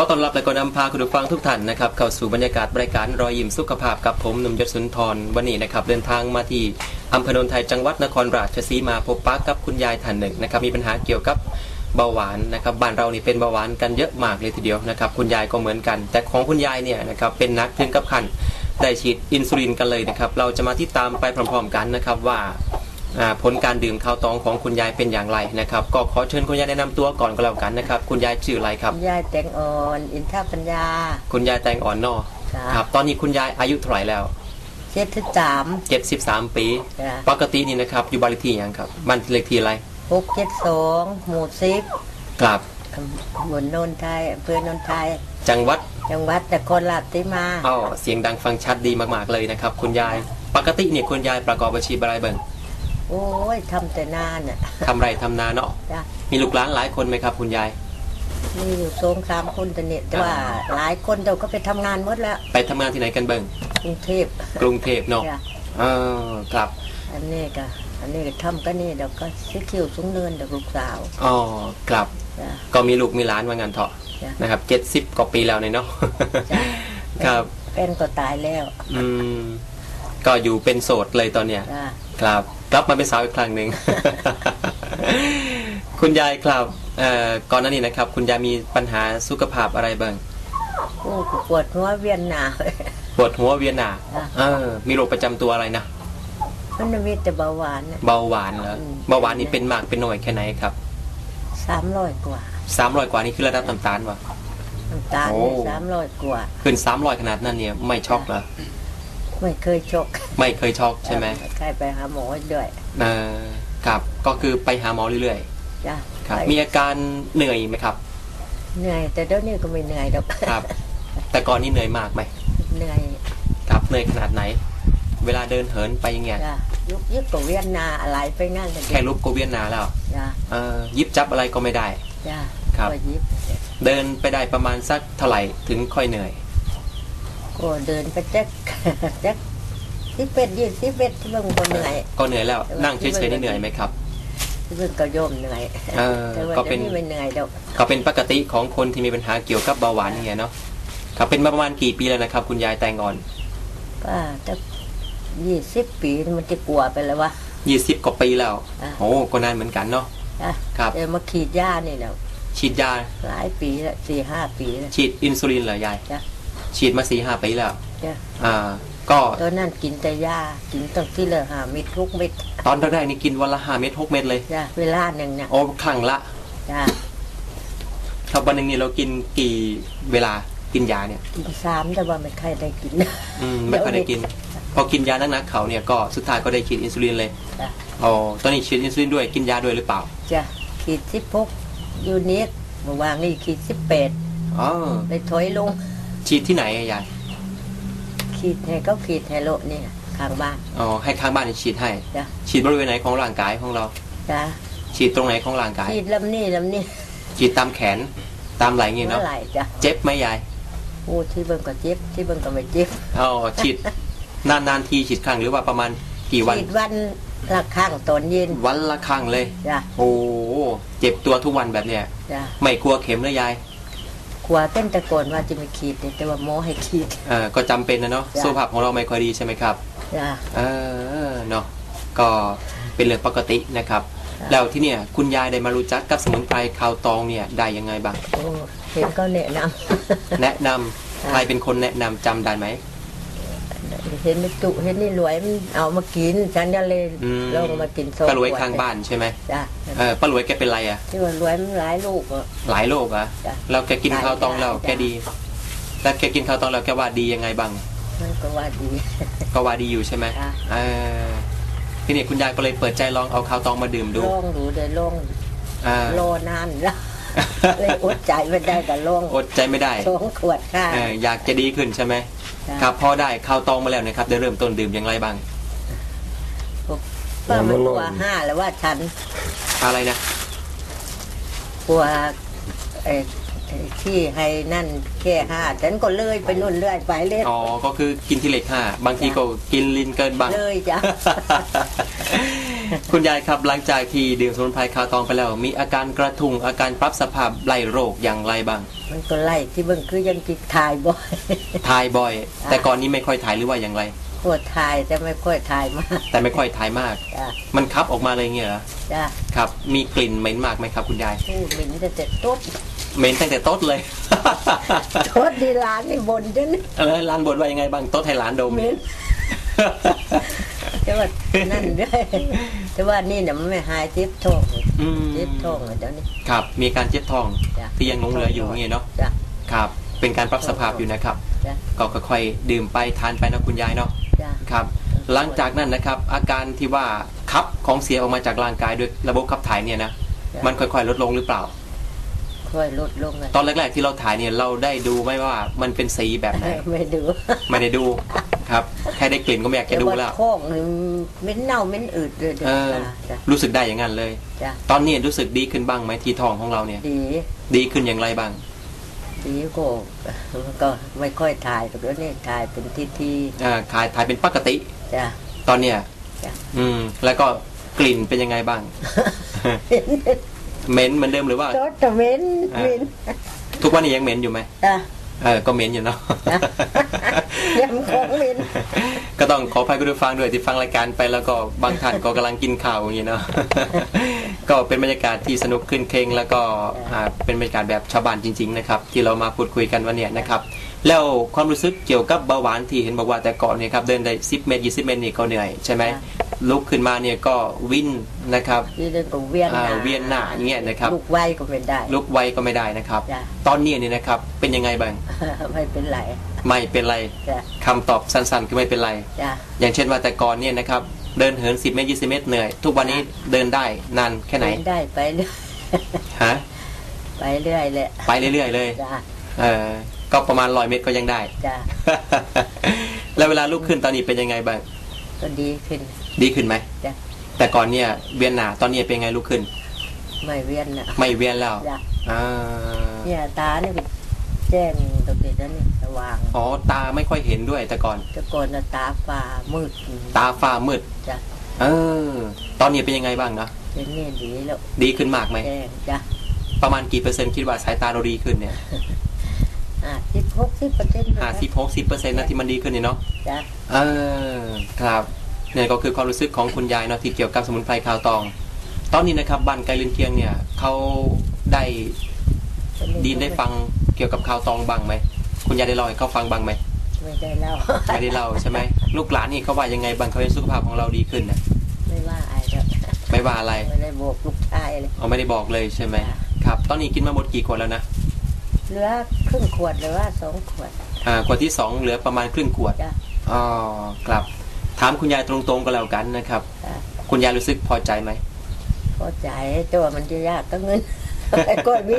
ขอต้อนรับและก็นำพาคุณผู้ฟังทุกท่านนะครับเข้าสู่บรรยากาศรายการรอยยิ้มสุขภาพกับผมหนุ่มยศสุนทรวันนี้นะครับเดินทางมาที่อำเภอโนนไทยจังหวัดนครราชสีมาพบปะกับคุณยายท่านหนึ่งนะครับมีปัญหาเกี่ยวกับเบาหวานนะครับบ้านเรานี่เป็นเบาหวานกันเยอะมากเลยทีเดียวนะครับคุณยายก็เหมือนกัน แต่ของคุณยายเนี่ยนะครับเป็นนักถึงกับขั้นได้ฉีดอินซูลินกันเลยนะครับเราจะมาติดตามไปพร้อมๆกันนะครับว่า ผลการดื่มข้าวตองของคุณยายเป็นอย่างไรนะครับ ก็ขอเชิญคุณยายแนะนำตัวก่อนก็แล้วกันนะครับ คุณยายชื่ออะไรครับ ยายแตงอ่อน อินทปัญญา คุณยายแตงอ่อนนอจ้ะครับ ตอนนี้คุณยายอายุเท่าไหร่แล้วเจ็ดที่สาม73ปีจ้ะปกตินี่นะครับ อยู่บ้านเลขที่หยังครับบ้านเลขที่อะไรหกเจ็ดสองหมู่สิบครับบนโนนไทยอำเภอโนนไทย จังหวัดจังหวัดนครราชสีมาอ้อเสียงดังฟังชัดดีมากๆเลยนะครับ คุณยาย ปกติเนี่ยคุณยายประกอบอาชีพอะไรเบิ่ง โอ้ยทำแต่นานอะทำไรทำนาเนาะจ้ะมีลูกหลานหลายคนไหมครับ คุณยาย มีอยู่สองสามคนแต่เนี่ยแต่ว่าหลายคนเดี๋ยวก็ไปทำงานหมดแล้ว ไปทำงานที่ไหนกันเบิ่งกรุงเทพกรุงเทพเนาะจ้ะเออครับอันนี้ก็อันนี้ก็ทำก็นี่เดี๋ยวก็ซื้อคิวสูงเนินเดี๋ยวลูกสาวอ๋อครับ จ้ะ ก็มีลูกมีหลานว่างั้นเถอะจ้ะ นะครับเจ็ดสิบกว่าปีแล้วเนี่ยเนาะ จ้ะครับ แฟนก็ตายแล้วอืมก็อยู่เป็นโสดเลยตอนเนี้ย จ้ะ ครับกลับมาเป็นสาวอีกครั้งหนึ่ง คุณยายครับเอ่อก่อนหน้านี้นะครับ คุณยายมีปัญหาสุขภาพอะไรบ้างโอ้ปวดหัวเวียนหนาปวดหัวเวียนหนาจ้ะเออมีโรคประจำตัวอะไรนะมันมีแต่เบาหวานน่ะเบาหวานเหรออืมเบาหวานนี่เป็นมากเป็นหน่อยแค่ไหนครับสามร้อยกว่าสามร้อยกว่านี่คือระดับน้ำตาลวะ น้ำตาลโอ้ สามร้อยกว่า ขึ้นสามร้อยขนาดนั้นเนี่ยไม่ช็อกเหรอ ไม่เคยชกไม่เคยช็อกใช่ไหมใครไปหาหมอด้วยเออครับก็คือไปหาหมอเรื่อยจ้ะๆครับไปมีอาการเหนื่อยไหมครับ เหนื่อย แต่เดี๋ยวนี้ก็ไม่เหนื่อยหรอกครับ แต่ก่อนนี่เหนื่อยมากไหมเหนื่อยครับเหนื่อยขนาดไหน เวลาเดินเหินไปอย่างเงี้ยจ้ะยุกยึกกับเวียนนาอะไรไปงั้นกันแค่ลุกก็เวียนหนาแล้วจ้ะเออยิบจับอะไรก็ไม่ได้ จ้ะครับ ก็ยิบเดินไปได้ประมาณสักเท่าไหร่ถึงค่อยเหนื่อย ก็เดินไปแจ๊กแจ๊กที่เป็ดยี่สิบเอ็ดที่เบิ่งก็เหนื่อยก็เหนื่อยแล้วนั่งเฉยๆนี่เหนื่อยไหมครับที่เบิ่งก็โยมเหนื่อยเออแต่ว่าก็เดี๋เป็ยวนนี้ไม่เหนื่อยดอกก็เป็นปกติของคนที่มีปัญหาเกี่ยวกับเบาหวานอย่างเงี้ยเนาะครับเป็นมาประมาณกี่ปีแล้วนะครับ คุณยายแตงอ่อนป้าจะยี่สิบปีมันจะกลัวไปแล้ววะ20กว่าปีแล้วอะโอ้ก็นานเหมือนกันเนาะจ้ะครับเดี๋ยวมาขีดยานี่แล้วฉีดยาหลายปีแล้วสี่ห้าปีแล้วฉีดอินซูลินเหรอยายจ้ะ ฉีดมาสี่ห้าปีแล้วจ้ะอ่าก็ตอนนั้นกินแต่ยากินตั้งที่เลยหาเม็ดทุกเม็ดตอนแรกๆนี่กินวันละห้าเม็ดหกเม็ดเลยจ้ะเวลาหนึ่งเนี่ยโอ้ครั้งละจ้ะครับวันหนึ่งนี่เรากินกี่เวลากินยาเนี่ย กินสามแต่ว่าไม่ใครได้กิน อืมไม่ค่อยได้กิน พอกินยานักๆเขาเนี่ยก็สุดท้ายก็ได้ฉีดอินซูลินเลยจ้ะ อ๋อตอนนี้ฉีดอินซูลินด้วยกินยาด้วยหรือเปล่าจ้ะขีดสิบหกยูนิตเมื่อวานนี่ขีดสิบแปดอ๋อเลยถอยลง ฉีดที่ไหนอะยายขีดให้เขาขีดให้โลเนี่ยข้างบ้าน อ๋อให้ข้างบ้านฉีดให้ จ้ะ ฉีดบริเวณไหนของร่างกายของเรา จ้ะฉีดตรงไหนของร่างกาย ขีดลำนี่ลำนี่ฉีดตามแขนตามไหล่เงี้ยเมื่เนาะอไหร่จ้ะเจ็บไหมยายโอ้ที่เบิ่งก็เจ็บที่เบิ่งก็ไม่เจ็บอ๋อฉีดนานๆทีฉีดครั้งหรือว่าประมาณกี่วัน ขีดวันละข้างตอนเย็นวันละครั้งเลย จ้ะโอ้เจ็บตัวทุกวันแบบเนี้ย จ้ะไม่กลัวเข็มเลยยาย กลัวเต้นตะโกนว่าจะไม่ขีดเนี่ยแต่ว่าหมอให้ขีดเออก็จำเป็นนะเนาะจ้ะสุขภาพของเราไม่ค่อยดีใช่ไหมครับ จ้ะ เออเนาะก็เป็นเรื่องปกตินะครับจ้ะแล้วที่เนี่ยคุณยายได้มารู้จักกับสมุนไพรคาวตองเนี่ยได้ยังไงบ้าง โอ้เห็นก็แนะนแนะนำจ้ะใครเป็นคนแนะนำจำได้ไหมำ เห็นไม่จุเห็นนี่รวยมันเอามากินฉันก็เลยอืม ลองมากินสองป้ารวยขดข้างบ้านใช่ไหมจ้ะเออป้ารวยแกเป็นไรอะที่ว่ารวยมันหลายลูกอะ หลายโรคอะจ้ะแล้วแกกินหลายข้าวตองแล้วจ้ะแกดีแล้วแกกินข้าวตองแล้วแกว่าดียังไงบ้าง มันก็ว่าดี ก็ว่าดีอยู่ใช่ไหมจ้ะ เออทีนี้คุณยายก็เลยเปิดใจลองเอาข้าวตองมาดื่มดูลองดูเดี๋ยวลองอ่ารอนานแล้วเลยอดใจไม่ได้แต่ลองอดใจไม่ได้สองขวดค่ะเอออยากจะดีขึ้นใช่ไหมจ้ะ ครับพอได้ข้าวตองมาแล้วนะครับได้เริ่มต้นดื่มอย่างไรบ้าง ป้ามันกลัวห้าแล้วว่าฉันอะไรนะกลัวไอ้ไอ้ที่ให้นั่นแค่ห้าฉันก็เลยไปนู่นเรื่อยไปเรื่อย อ๋อก็คือกินที่เหล็กห้าบางทีก็กินลินเกินบ้าง เลยจ้ะ คุณยายครับหลังจากที่ดื่มสมุนไพรคาวตองไปแล้ว มีอาการกระทุงอาการปรับสภาพไล่โรคอย่างไรบ้าง มันก็ไล่ที่เบิ่งคือยังติดถ่ายบ่อยถ่ายบ่อย แต่ก่อนนี้ไม่ค่อยถ่ายหรือว่าอย่างไรปวดถ่ายแต่ไม่ค่อยถ่ายมาก แต่ไม่ค่อยถ่ายมากจ้ะมันคับออกมาเลยเงี้ยเหรอจ้ะครับ มีกลิ่นเหม็นมากไหมครับ คุณยายผู้หมิ่นจะเจ็ดต๊ดเหม็นตั้งแต่โต๊ดเลยต๊ดที่ร้านนี่บนจนเออร้านบนว่ายังไงบ้างโต๊ดไทยร้านโดมเหม็นแต่ว่า นั่นด้วยแต่ว่านี่เนี่ยมันไม่หายเจ็บท้องอืมเจ็บท้องเดี๋ยวนี้ ครับ มีการเจ็บท้องจ้ะ ที่ยังหลงเหลืออยู่เงี้ยเนาะจ้ะ ครับ เป็นการปรับสภาพอยู่นะครับ จ้ะก็ค่อยๆดื่มไปทานไปนะคุณยายเนาะจ้ะครับ หลังจากนั้นนะครับ อาการที่ว่าคับของเสียออกมาจากร่างกายด้วยระบบขับถ่ายเนี่ยนะจ้ะมันค่อยๆ ลดลงหรือเปล่า ค่อยลดลงเลยตอนแรกๆที่เราถ่ายเนี่ยเราได้ดูไหมว่ามันเป็นสีแบบไหน ไม่ดู ไม่ได้ดู ครับ แค่ได้กลิ่นก็ไม่อยากจะดูแล้วต่าท้องนี่เหม็นเน่าเหม็นอืดเลยเดี๋ยวเออจ้ะจ้ะรู้สึกได้อย่างนั้นเลย จ้ะตอนนี้รู้สึกดีขึ้นบ้างไหมที่ท้องของเราเนี่ย ดีดีขึ้นอย่างไรบ้างดีก็ก็ไม่ค่อยถ่ายแต่เดี๋ยวนี้ถ่ายเป็นทีทีอ่าถ่ายถ่ายเป็นปกติ ๆจ้ะ ตอนเนี้ยจ้ะ อืม แล้วก็กลิ่นเป็นยังไงบ้าง เห็นเหม็นเหมือนเดิมหรือว่า รถแต่เหม็นเหม็นทุกวันนี้ยังเหม็นอยู่ไหมจ้ะ เออก็เหม็นอยู่เนาะ ยังของเหม็นก็ต้องขออภัยคุณผู้ฟังด้วยที่ฟังรายการไปแล้วก็บางท่านก็กำลังกินข้าวอย่างนี้เนาะก็เป็นบรรยากาศที่สนุกขึ้นเคงแล้วก็เป็นบรรยากาศแบบชาวบ้านจริง ๆ นะครับ ที่เรามาพูดคุยกันวันนี้นะครับแล้วความรู้สึกเกี่ยวกับเบาหวานที่เห็นบอกว่าแต่ก่อนเนี่ยครับเดินได้10 เมตร 20 เมตรนี่ก็เหนื่อยใช่ไหม ลุกขึ้นมาเนี่ยก็วินนะครับนี่เรื่องของเวียนหอ่าน้าเวียนหน้าอย่างเงี้ยนะครับลูกไวก็ไม่ได้ ลุกไวก็ไม่ได้นะครับ จ้ะ ตอนนี้เนี่ยนะครับเป็นยังไงบ้างไม่เป็นไรไม่เป็นไรจ้ะคำตอบสั้นๆคือไม่เป็นไร จ้ะอย่างเช่นว่าแต่ก่อนเนี่ยนะครับเดินเหิน10เมตร20เมตรเหนื่อย ทุกวันนี้เดินได้นานแค่ไหนเดิได้ไปเรื่อย ฮะไปเรื่อยแหละไปเรื่อยๆเลยจ้ะเออก็ประมาณร้อยเมตรก็ยังได้ จ้ะแล้วเวลาลุกขึ้นตอนนี้เป็นยังไงบ้างก็ดีขึ้น ดีขึ้นไหมจ้ะแต่ก่อนเนี่ยเวียนหนาตอนนี้เป็นไงลุกขึ้น ไม่เวียนนะไม่เวียนแล้วจ้ะอ่าเนี่ยตาเนี่ยก็แจ้งตรงนี้นั่นนี่สว่างอ๋อตาไม่ค่อยเห็นด้วยแต่ก่อนแต่ก่อนน่ะตาฟ้ามืด ตาฟ้ามืดจ้ะเออ ตอนนี้เป็นยังไงบ้างนะเดี๋ยวนี้ดีแล้วดีขึ้นมากไหมแจ้งจ้ะประมาณกี่เปอร์เซ็นต์คิดว่าสายตาเราดีขึ้นเนี่ยอะสิบหกสิบเปอร์เซ็นต์ห้าสิบหกสิบเปอร์เซ็นต์นะที่มันดีขึ้นเนี่ยเนาะจ้ะเออครับเนี่ยก็คือความรู้สึกของคุณยายเนาะที่เกี่ยวกับสมุนไพรคาวตอง ตอนนี้นะครับบ้านไกลลินเคียงเนี่ยเขาได้ดีนได้ฟังเกี่ยวกับคาวตองบ้างไหมคุณยายได้เล่าให้เขาฟังบ้างไหมไม่ได้เล่าไม่ได้เล่าใช่ไหมลูกหลานนี่เขาว่ายังไงบ้างเขาเห็นสุขภาพของเราดีขึ้นนะไม่ว่าอะไรหรอกไม่ว่าอะไรไม่ได้บอกลูกชายเลยเอาไม่ได้บอกเลยใช่ไหมจ้ะครับ ตอนนี้กินมาหมดกี่ขวดแล้วนะเหลือครึ่งขวดหรือว่าสองขวดอ่าขวดที่สองเหลือประมาณครึ่งขวดจ้ะอ๋อครับ ถามคุณยายตรงๆก็แล้วกันนะครับจ้ะคุณยายรู้สึกพอใจไหม พอใจแต่ว่ามันจะยากก็เงิน ไอ้ก้อยวิ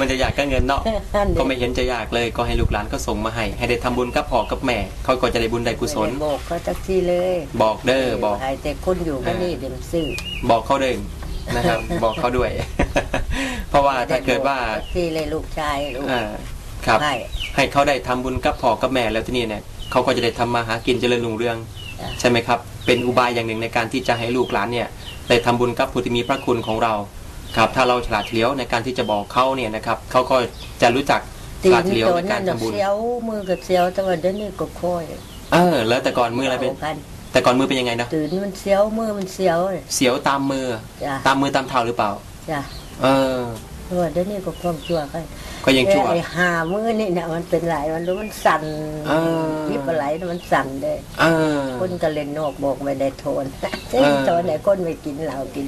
มันจะอยากก็เงินเนาะอันเดีก็ยวไม่เห็นจะยากเลยก็ให้ลูกหลานก็ส่งมาให้ ให้ได้ทำบุญกับพ่อกับแม่เขาก็จะได้บุญได้กุศล ไม่ได้บอกเขาจักทีเลยบอกเด้อบอก ไอ้แต่คนอยู่ก็นี่เดี๋ยวมันซื้อบอกเขาเด้อนะครับ บอกเขาด้วย เพราะว่าถ้าเกิดว่าจักทีเลยลูกชายลูกอ่าครับ ให้ ให้เขาได้ทำบุญกับพ่อกับแม่แล้วที่นี่เนี่ย เขาก็จะได้ทำมาหากินเจริญรุ่งเรืองจ้ะใช่ไหมครับ เป็นอุบายอย่างหนึ่งในการที่จะให้ลูกหลานเนี่ยได้ทำบุญกับผู้ที่มีพระคุณของเราครับ ถ้าเราฉลาดเฉลียวในการที่จะบอกเขาเนี่ยนะครับเขาก็จะรู้จักฉตีลาดนเฉลียวตัวในกานั่รนน่ะทำบุญเสียวมือกับเสียวแต่ว่าเดี๋ยวนี้ก็ค่อยเออ แล้วแต่ก่อนมืออะไรเป็นากันแต่ก่อนมือเป็นยังไงนะตื่นมันเสียวมือมันเสียวเลยเสียวตามมือจ้ะตามมือตามเท้าหรือเปล่าจ้ะเออ เพราะว่าเดี๋ยวนี้ก็ความชั่วกันก็ยังชั่ว ไอ้หามือนี่เนี่ยมันเป็นไรมันรู้มันสั่นเออยิบอะไรน่ะมันสั่นเลยเออ คนก็เล่นนอกบอกไม่ได้โทนเออโทนไหนคนไม่กินเหล้ากิน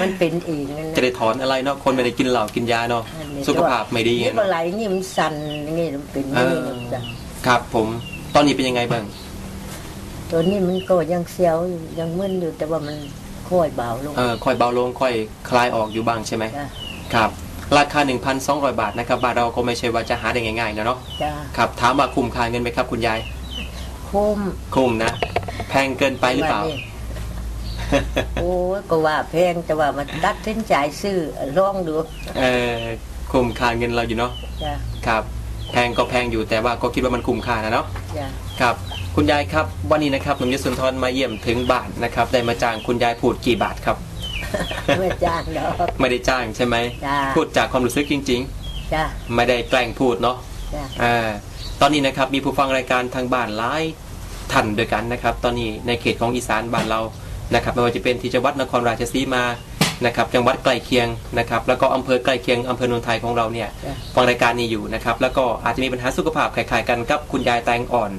มันเป็นเองนั่นจะนะได้ถอนอะไรเนาะคนไม่ได้กินเหล้ากินยาเนาะอันนี้สุขภาพไม่ดียิบเนาะอะไรนี่มันสั่นอย่างงี้มันเป็นเอนี่อนะจ้ะครับผมตอนนี้เป็นยังไงบ้าง ตัวนี้มันก็ยังเสียวอยู่ยังมึนอยู่แต่ว่ามัน ค่อยเบาลง เออค่อยเบาลงค่อยคลายออกอยู่บ้างใช่ไหมจ้ะครับราคา 1,200 บาทนะครับบ้านเราก็ไม่ใช่ว่าจะหาได้ง่ายๆนะเนาะจ้ะครับถามว่าคุ้มค่าเงินไหมครับคุณยายคุ้มคุ้มนะ แพงเกินไปหรือเปล่า ว่นี่โอ้ยก็ว่าแพงแต่ว่ามันตัดสินใจซื้อลองดูเออคุ้มค่าเงินเราอยู่เนาะจ้ะครับ แพงก็แพงอยู่แต่ว่าก็คิดว่ามันคุ้มค่านะเนาะจ้ะครับ คุคุณยายครับ วันนี้นะครับหนุ่มยศสุนทรมาเยี่ยมถึงบ้านนะครับ ได้มาจ้างคุณยายพูดกี่บาทครับ ไม่จ้างดอก ไม่ได้จ้างใช่ไหมจ้าพูดจากความรู้สึกจริง จ้าๆ ไม่ได้แกล้งพูดเนาะจ้าอ่าตอนนี้นะครับมีผู้ฟังรายการทางบ้านหลายท่านด้วยกันนะครับ ตอนนี้ในเขตของอีสานบ้านเรานะครับไม่ว่าจะเป็นที่จังหวัดนครราชสีมานะครับ จังหวัดใกล้เคียงนะครับ แล้วก็อำเภอใกล้เคียงอำเภอโนนไทยของเราเนี่ยจ้าฟังรายการนี้อยู่นะครับ แล้วก็อาจจะมีปัญหาสุขภาพคล้ายๆกันกับคุณยายแตงอ่อน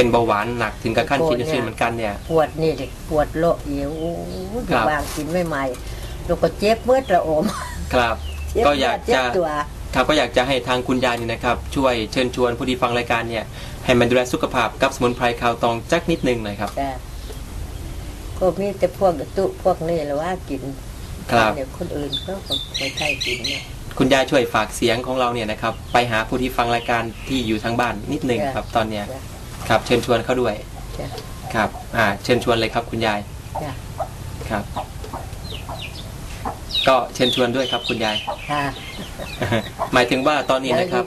เป็นเบาหวานหนักถึงกับขั้นคิดจะเสียเหมือนกันเนี่ยปวดนี่ดิปวดโลเอียวโอ้ยครับวางกินไม่ใหม่ๆลูกก็เจ็บเมื่อระโอมครับเจ็บก็อยากเจ็จะบตัวครับก็อยากจะให้ทางคุณยายนี่นะครับ ช่วยเชิญชวนผู้ที่ฟังรายการเนี่ย ให้มันดูแลสุขภาพกับสมุนไพรคาวตองจักนิดนึงหน่อยครับจ้าก็มีแต่พวกกระตุพวกนี้แหละว่ากินครับเดี๋ยวคนอื่นเขาก็ไม่ใช่กินเนี่ยคุณยายช่วยฝากเสียงของเราเนี่ยนะครับ ไปหาผู้ที่ฟังรายการที่อยู่ทางบ้านนิดนึงครับตอนเนี้ยจ้ะ ครับ เชิญชวนเขาด้วยจ้ะครับ อ่า เชิญชวนเลยครับ คุณยายจ้ะครับ ก็เชิญชวนด้วยครับคุณยาย ค่ะหมายถึงว่าตอนนี้นะครับ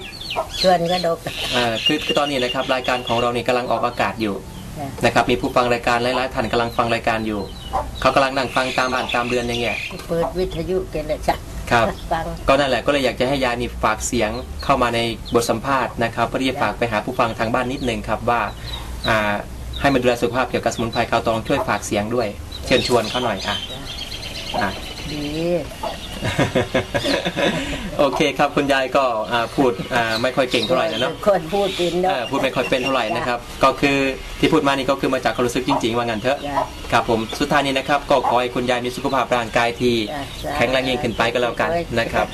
ชวนก็ดกอ่าคือคือตอนนี้นะครับรายการของเราเนี่ยกำลังออกอากาศอยู่จ้ะนะครับมีผู้ฟังรายการหลายๆท่านกำลังฟังรายการอยู่ เขากำลังนั่งฟังตามบ้านตามเรือนอย่างเงี้ยเปิดวิทยุกันเลยจ้ะ ครับ ฟัง ก็นั่นแหละก็เลยอยากจะให้ยายนี่ฝากเสียงเข้ามาในบทสัมภาษณ์นะครับเพื่อที่จะฝากไปหาผู้ฟังทางบ้านนิดนึงครับว่าอ่าให้มาดูแลสุขภาพเกี่ยวกับสมุนไพรคาวตองช่วยฝากเสียงด้วย เชิญชวนเขาหน่อยอะอะ ดี โอเคครับคุณยายก็อ่าพูดอ่าไม่ค่อยเก่งเท่าไหร่นะเนาะคนพูดกินเนาะเออพูดไม่ค่อยเป็นเท่าไหร่นะครับ ก็คือที่พูดมานี่ก็คือมาจากความรู้สึกจริงๆว่างั้นเถอะ จ้ะครับผมสุดท้ายนี้นะครับก็ขอให้คุณยายมีสุขภาพร่างกายที่จ้ะแข็งแรงยิ่งขึ้นไปก็แล้วกันนะครับ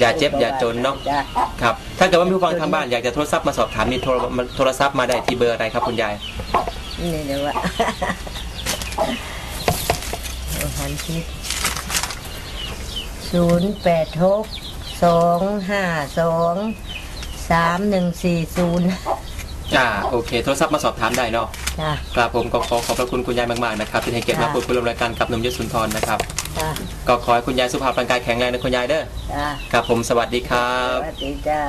อย่าเจ็บอย่าจนเนาะจ้ะ ครับถ้าเกิดว่ามีผู้ฟังทางบ้านอยากจะโทรศัพท์มาสอบถามนี่โทรมาโทรศัพท์มาได้ที่เบอร์อะไรครับคุณยาย นี่เดี๋ยวว่าเอาหันที่ ศูนย์แปดหกสองห้าสองสามหนึ่งสี่ศูนย์อ่าโอเค โทรศัพท์มาสอบถามได้เนาะจ้ะ ครับผมก็ขอขอบพระคุณคุณยายมากๆนะครับที่ให้เกียรติมาค่ะ พูดคุยร่วมรายการกับหนุ่มยศสุนทรนะครับจ้ะก็ขอให้คุณยายสุขภาพร่างกายแข็งแรงนะคุณยายเด้อจ้ะครับผมสวัสดีครัสบ วัสดีจ้า